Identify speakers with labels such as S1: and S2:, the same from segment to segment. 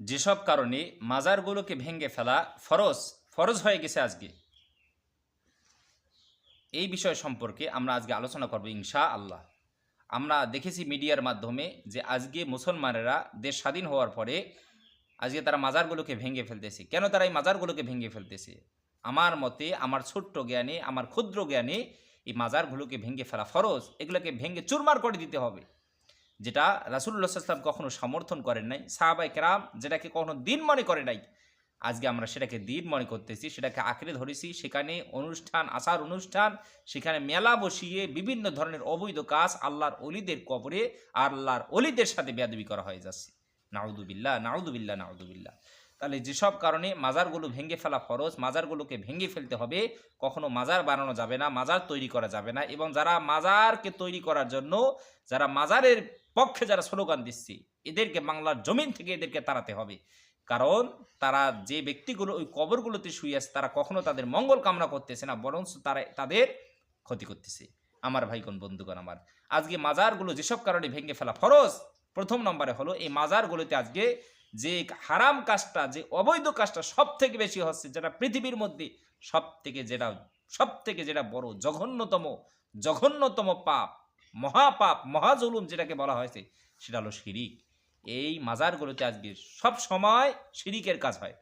S1: যেসব কারণে মাজারগুলোকে ভেঙে ফেলা ফরজ ফরজ হয়ে গেছে আজকে। এই বিষয় সম্পর্কে আমরা আজকে আলোচনা করব ইনশা আল্লাহ আমরা দেখেছি মিডিয়ার মাধ্যমে যে আজকে মুসলমানেরা দেশ স্বাধীন হওয়ার পরে আজকে তারা মাজারগুলোকে ভেঙে ফেলতেছে। কেন তারা এই মাজারগুলোকে ভেঙে ফেলতেছে? আমার মতে, আমার ছোট্ট জ্ঞানে, আমার ক্ষুদ্র জ্ঞানে এই মাজারগুলোকে ভেঙে ফেলা ফরজ। এগুলোকে ভেঙে চুরমার করে দিতে হবে। যেটা রাসুল্লাহ কখনো সমর্থন করেন নাই। সাহাবাই কেরাম যেটাকে কখনো দিন মনে করে নাই। আজকে আমরা সেটাকে দিন মনে করতেছি, সেটাকে আঁকড়ে ধরেছি। সেখানে অনুষ্ঠান, আচার অনুষ্ঠান, সেখানে মেলা বসিয়ে বিভিন্ন ধরনের অবৈধ কাজ আল্লাহর অলিদের কবরে, আল্লাহর অলিদের সাথে বেয়াদবি করা হয়ে যাচ্ছে। নাউদুবিল্লাহ নাউদুবিল্লাহ নাউদুবিল্লা তাহলে যেসব কারণে মাজারগুলো ভেঙে ফেলা ফরজ, মাজারগুলোকে ভেঙে ফেলতে হবে, কখনো মাজার বানানো যাবে না, মাজার তৈরি করা যাবে না। এবং যারা মাজারকে তৈরি করার জন্য, যারা মাজারের পক্ষে যারা স্লোগান দিচ্ছে, এদেরকে বাংলার জমিন থেকে এদেরকে তাড়াতে হবে। কারণ তারা যে ব্যক্তিগুলো ওই কবরগুলোতে শুয়ে আছে, তারা কখনো তাদের মঙ্গল কামনা করতেছে না বরং তারা, তাদের ক্ষতি করতেছে। আমার ভাইগণ, বন্ধুগণ আমার, আজকে মাজারগুলো যেসব কারণে ভেঙে ফেলা ফরজ, প্রথম নম্বরে হলো এই মাজারগুলোতে আজকে যে হারাম কাজটা, যে অবৈধ কাজটা সব থেকে বেশি হচ্ছে, যেটা পৃথিবীর মধ্যে সব থেকে যেটা সব থেকে যেটা বড়, জঘন্যতম জঘন্যতম পাপ মহাপাপ, মহাজুলুম যেটাকে বলা হয়েছে সেটা হলো শিরিক। এই মাজারগুলোতে আজকে সব সময় শিরিকের কাজ হয়।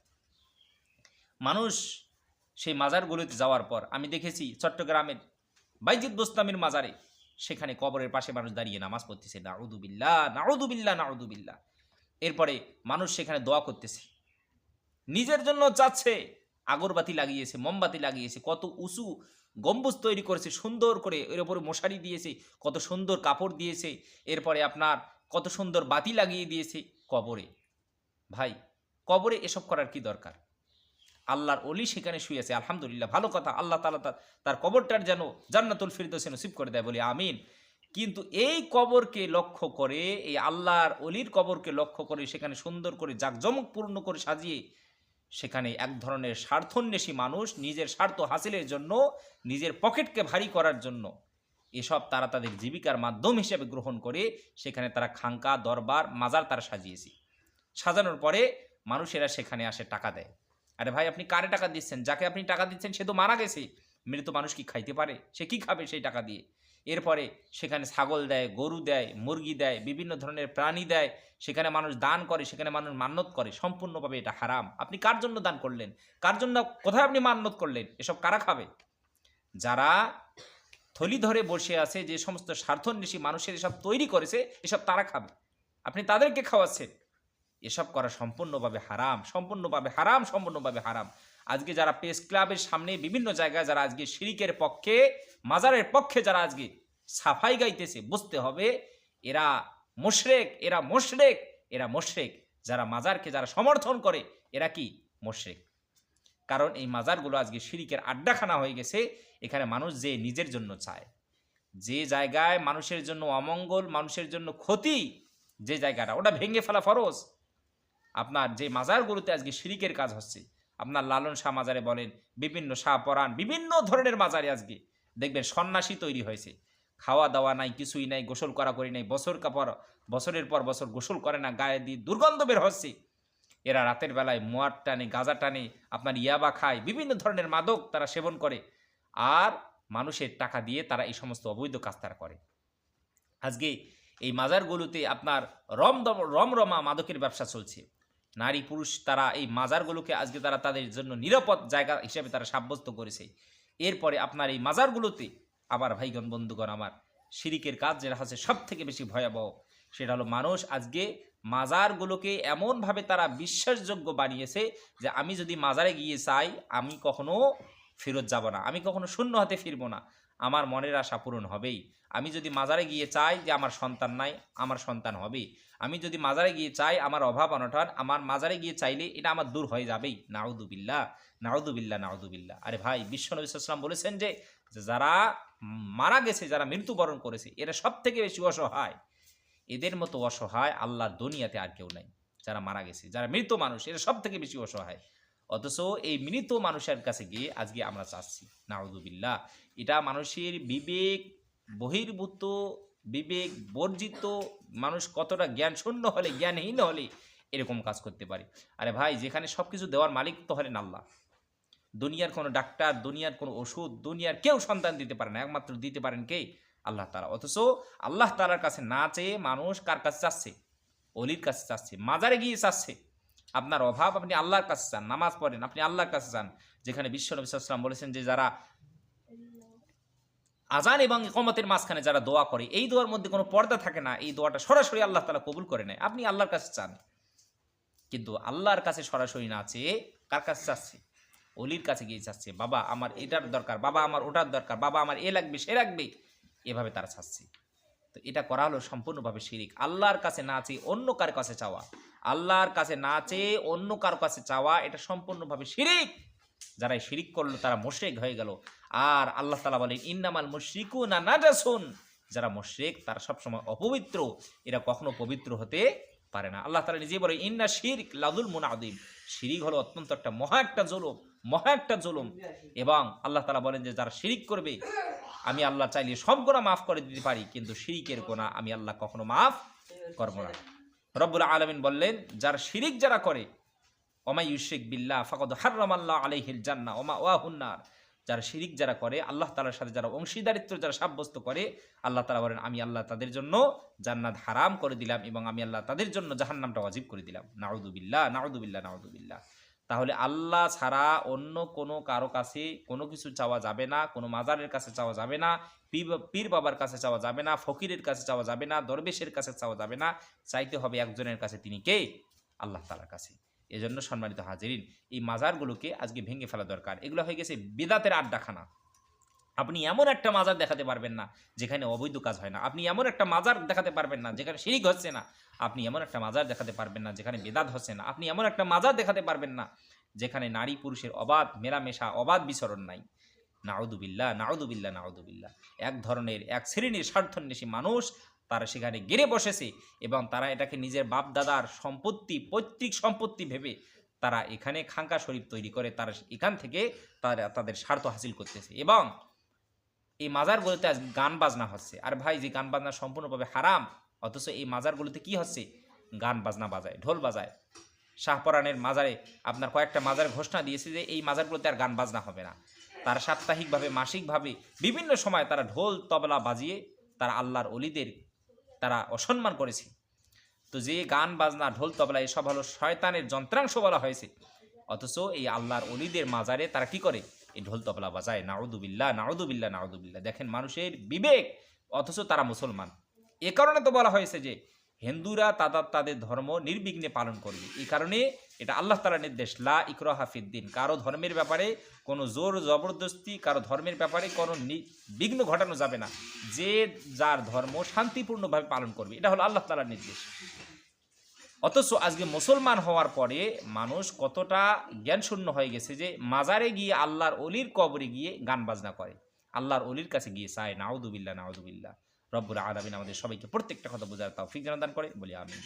S1: মানুষ সেই মাজারগুলোতে যাওয়ার পর, আমি দেখেছি চট্টগ্রামের বাইজিদ বোস্তামের মাজারে, সেখানে কবরের পাশে মানুষ দাঁড়িয়ে নামাজ পড়তেছে নাউদুবিল্লা নাউদুবিল্লা নাউদুবিল্লা এরপরে মানুষ সেখানে দোয়া করতেছে। নিজের জন্য চাচ্ছে, আগরবাতি লাগিয়েছে, মোমবাতি লাগিয়েছে, কত উঁচু গম্বুজ তৈরি করেছে, সুন্দর করে এর উপরে মশারি দিয়েছে, কত সুন্দর কাপড় দিয়েছে, এরপরে আপনার কত সুন্দর বাতি লাগিয়ে দিয়েছে কবরে। ভাই, কবরে এসব করার কি দরকার? আল্লাহর অলি সেখানে শুয়ে আছে, আলহামদুলিল্লাহ, ভালো কথা, আল্লাহ তালা তার তার কবরটার যেন জান্নাতুল ফিরদৌসে নসিব করে দেয়, বলি আমিন। কিন্তু এই কবরকে লক্ষ্য করে, এই আল্লাহর অলির কবরকে লক্ষ্য করে সেখানে সুন্দর করে জাঁকজমকপূর্ণ করে সাজিয়ে সেখানে এক ধরনের স্বার্থন্বেষী মানুষ নিজের স্বার্থ হাসিলের জন্য, নিজের পকেটকে ভারী করার জন্য। এসব তারা তাদের জীবিকার মাধ্যম হিসেবে গ্রহণ করে, সেখানে তারা খাঙ্কা দরবার, মাজার তারা সাজিয়েছে। সাজানোর পরে মানুষেরা সেখানে আসে টাকা দেয়। আরে ভাই, আপনি কারে টাকা দিচ্ছেন? যাকে আপনি টাকা দিচ্ছেন, সে তো মারা গেছে। মৃত মানুষ কি খাইতে পারে? সে কি খাবে সেই টাকা দিয়ে? এরপরে সেখানে ছাগল দেয়, গরু দেয়, মুরগি দেয়, বিভিন্ন ধরনের প্রাণী দেয়, সেখানে মানুষ দান করে, সেখানে মানুষ মান্যত করে, সম্পূর্ণভাবে এটা হারাম। আপনি কার জন্য দান করলেন? কার জন্য কোথায় আপনি মান্যত করলেন? এসব কারা খাবে? যারা থলি ধরে বসে আছে, যে সমস্ত স্বার্থন্বেষী মানুষের এসব তৈরি করেছে, এসব তারা খাবে। আপনি তাদেরকে খাওয়াচ্ছেন। এসব করা সম্পূর্ণভাবে হারাম সম্পূর্ণভাবে হারাম সম্পূর্ণভাবে হারাম। আজকে যারা প্রেস ক্লাবের সামনে বিভিন্ন জায়গায় যারা আজকে শিরিকের পক্ষে, মাজারের পক্ষে যারা আজকে সাফাই গাইতেছে, বুঝতে হবে এরা মোশরেক এরা মোশরেক এরা মোশরেক। যারা মাজারকে যারা সমর্থন করে, এরা কি? মোশরেক। কারণ এই মাজারগুলো আজকে শিরিকের আড্ডাখানা হয়ে গেছে, এখানে মানুষ যে নিজের জন্য চায়। যে জায়গায় মানুষের জন্য অমঙ্গল, মানুষের জন্য ক্ষতি, যে জায়গাটা, ওটা ভেঙে ফেলা ফরজ। আপনার যে মাজারগুলোতে আজকে শিরিকের কাজ হচ্ছে আপনার লালন শাহ মাজারে বলেন, বিভিন্ন শাহ পরাণ, বিভিন্ন ধরনের মাজারে আজকে। দেখবেন সন্ন্যাসী তৈরি হয়েছে। খাওয়া দাওয়া নাই, কিছুই নাই, গোসল করা করি নাই, বছর কাপড় বছরের পর বছর গোসল করে না, গায়ে দিয়ে দুর্গন্ধ বের হচ্ছে। এরা রাতের বেলায় মোয়ার টানে, গাঁজা টানে, আপনার ইয়াবা খায়, বিভিন্ন ধরনের মাদক তারা সেবন করে। আর মানুষের টাকা দিয়ে তারা এই সমস্ত অবৈধ কাজ তারা করে। আজকে এই মাজারগুলোতে আপনার রমদম, রমরমা মাদকের ব্যবসা চলছে। নারী, পুরুষ তারা এই মাজারগুলোকে আজকে তারা তাদের জন্য নিরাপদ জায়গা হিসেবে তারা সাব্যস্ত করেছে। এরপরে আপনার এই মাজারগুলোতে আবার ভাইগণ, বন্ধুগণ, আমার শিরিকের কাজ যেটা হচ্ছে সব থেকে বেশি ভয়াবহ, সেটা হলো মানুষ আজকে মাজারগুলোকে এমনভাবে তারা বিশ্বাসযোগ্য বানিয়েছে যে আমি যদি মাজারে গিয়ে চাই, আমি কখনো ফেরত যাব না, আমি কখনো শূন্য হাতে ফিরবো না, আমার মনের আশা পূরণ হবেই। আমি যদি মাজারে গিয়ে চাই যে আমার সন্তান নাই, আমার সন্তান হবে আমি যদি মাজারে গিয়ে চাই, আমার অভাব অনটন, আমার মাজারে গিয়ে চাইলে এটা আমার দূর হয়ে যাবেই। নাউদুবিল্লা নাউদুবিল্লা নাউদুবিল্লা আরে ভাই বিশ্বনবী ইসলাম বলেছেন যে যারা মারা গেছে, যারা মৃত্যুবরণ করেছে, এরা সব থেকে বেশি অসহায়। এদের মতো অসহায় আল্লাহর দুনিয়াতে আর কেউ নাই। যারা মারা গেছে, যারা মৃত মানুষ, এরা সব থেকে বেশি অসহায়। অথচ এই মৃত মানুষের কাছে গিয়ে আজকে আমরা চাচ্ছি নাউদুবিল্লা এটা মানুষের বিবেক বহির্ভূত বিবেক বর্জিত মানুষ কতটা জ্ঞান শূন্য হলে, জ্ঞানহীন হলে এরকম কাজ করতে পারে। আরে ভাই, যেখানে সব কিছু দেওয়ার মালিক তো হলেন আল্লাহ। দুনিয়ার কোনো ডাক্তার, দুনিয়ার কোনো ওষুধ, দুনিয়ার কেউ সন্তান দিতে পারে না, একমাত্র দিতে পারেন কে? আল্লাহ তালা অথচ আল্লাহ তালার কাছে না চেয়ে মানুষ কার কাছে চাচ্ছে? অলির কাছে চাচ্ছে, মাজারে গিয়ে চাচ্ছে। আপনার অভাব আপনি আল্লাহর কাছে চান, নামাজ পড়েন, আপনি আল্লাহর কাছে চান। যেখানে বিশ্ব নবী সাল্লাম বলেছেন যে, যারা আজান এবং ইকমতের মাঝখানে যারা দোয়া করে, এই দোয়ার মধ্যে কোনো পর্দা থাকে না। এই দোয়াটা সরাসরি আল্লাহ তালা কবুল করে নেয়। আপনি আল্লাহর কাছে চান। কিন্তু আল্লাহর কাছে সরাসরি না চেয়ে কার কাছে চাচ্ছে? অলির কাছে গিয়ে চাচ্ছে, বাবা, আমার এটার দরকার, বাবা, আমার ওটার দরকার, বাবা, আমার এ লাগবে, সে লাগবে। এভাবে তারা চাচ্ছে। তো এটা করা হলো সম্পূর্ণভাবে শিরিক। আল্লাহর কাছে না চেয়ে অন্য কার কাছে চাওয়া। আল্লাহর কাছে না চেয়ে অন্য কার কাছে চাওয়া, এটা সম্পূর্ণভাবে শিরিক। যারা শিরিক করল, তারা মোশেক হয়ে গেল। আর আল্লাহ তালা বলেন, ইন্নামাল মুশরিকু না নাজাসুন। যারা মোশেক তারা সবসময় অপবিত্র। এরা কখনো পবিত্র হতে পারে না। আল্লাহ তালা নিজেই বলে ইন্না শিরক লাদুল মুনাদিম শিরিক হলো অত্যন্ত একটা মহা একটা জুলুম, মহা একটা জুলুম। এবং আল্লাহ তালা বলেন যে, যারা শিরিক করবে, আমি আল্লাহ চাইলে সব গোনা মাফ করে দিতে পারি, কিন্তু শিরিকের গোনা আমি আল্লাহ কখনো মাফ করব না। রব্বুল আলমিন বললেন, যারা শিরিক যারা করে ওমা ইউশেক বিল্লাহ, ফাকদ হার্রাম আল্লাহ আলাইহিল জান্না ওমা ওয়াহুন্নার যারা শিরিক যারা করে, আল্লাহ তালার সাথে যারা অংশীদারিত্ব, যারা সাব্যস্ত করে, আল্লাহ তালা বলেন, আমি আল্লাহ তাদের জন্য জান্নাত হারাম করে দিলাম এবং আমি আল্লাহ তাদের জন্য জাহান্নামটা অজীব করে দিলাম। নাউদুবিল্লাহ নাউদুবিল্লাহ নাউদুবিল্লাহ তাহলে আল্লাহ ছাড়া অন্য কোনো কারও কাছে কোনো কিছু চাওয়া যাবে না, কোনো মাজারের কাছে চাওয়া যাবে না, পীর বাবার কাছে চাওয়া যাবে না, ফকিরের কাছে চাওয়া যাবে না, দরবেশের কাছে চাওয়া যাবে না। চাইতে হবে একজনের কাছে তিনি কে? আল্লাহ তালার কাছে। এজন্য সম্মানিত হাজিরিন, এই মাজারগুলোকে আজকে ভেঙে ফেলা দরকার। এগুলো হয়ে গেছে বেদাতের আড্ডাখানা। আপনি এমন একটা মাজার দেখাতে পারবেন না যেখানে অবৈধ কাজ হয় না। আপনি এমন একটা মাজার দেখাতে পারবেন না যেখানে শিরিক হচ্ছে না। আপনি এমন একটা মাজার দেখাতে পারবেন না যেখানে বেদাত হচ্ছে না। আপনি এমন একটা মাজার দেখাতে পারবেন না যেখানে নারী পুরুষের অবাধ, মেলামেশা, অবাধ বিচরণ নাই। নাউদুবিল্লা নাউদুবিল্লা নাউদুবিল্লা এক ধরনের, এক শ্রেণির স্বার্থন্বেষী মানুষ তারা সেখানে গেড়ে বসেছে এবং তারা এটাকে নিজের বাপ দাদার সম্পত্তি, পৈতৃক সম্পত্তি ভেবে তারা এখানে খাঙ্কা শরীফ তৈরি করে, তারা এখান থেকে তারা তাদের স্বার্থ হাসিল করতেছে এবং এই মাজারগুলোতে আজ গান বাজনা হচ্ছে। আর ভাই, যে গান বাজনা সম্পূর্ণভাবে হারাম, অথচ এই মাজারগুলোতে কি হচ্ছে? গান বাজনা বাজায়, ঢোল বাজায়। শাহপরানের মাজারে আপনার কয়েকটা মাজার ঘোষণা দিয়েছে যে এই মাজারগুলোতে আর গান বাজনা হবে না। তারা সাপ্তাহিকভাবে, মাসিকভাবে বিভিন্ন সময় তারা ঢোল, তবলা বাজিয়ে তারা আল্লাহর অলিদের তারা অসম্মান করেছে। তো যে গান, বাজনা, ঢোল, তবলা এসব হলো শয়তানের যন্ত্রাংশ বলা হয়েছে। অথচ এই আল্লাহর অলিদের মাজারে তারা কি করে? এই ঢোল, তবলা বাজায়। নাউদুবিল্লা নাউদুবিল্লা নাউদুবিল্লা দেখেন মানুষের বিবেক, অথচ তারা মুসলমান। এ কারণে তো বলা হয়েছে যে হিন্দুরা তাদের তাদের ধর্ম নির্বিঘ্নে পালন করবে। এই কারণে এটা আল্লাহ তালা নির্দেশ, লা ইকরা হাফিদ্দিন কারও ধর্মের ব্যাপারে কোনো জোর জবরদস্তি, কারও ধর্মের ব্যাপারে কোনো বিঘ্ন ঘটানো যাবে না। যে যার ধর্ম শান্তিপূর্ণভাবে পালন করবে, এটা হলো আল্লাহ তালার নির্দেশ। অথচ আজকে মুসলমান হওয়ার পরে মানুষ কতটা জ্ঞানশূন্য হয়ে গেছে যে মাজারে গিয়ে আল্লাহর অলির কবরে গিয়ে গান বাজনা করে। আল্লাহর অলির কাছে গিয়ে চায় নাউদুবিল্লা নাউদুবিল্লা রব্বুর আলমিন আমাদের সবাইকে প্রত্যেকটা কথা বোঝার তাও ফিক দান করে বলি আমি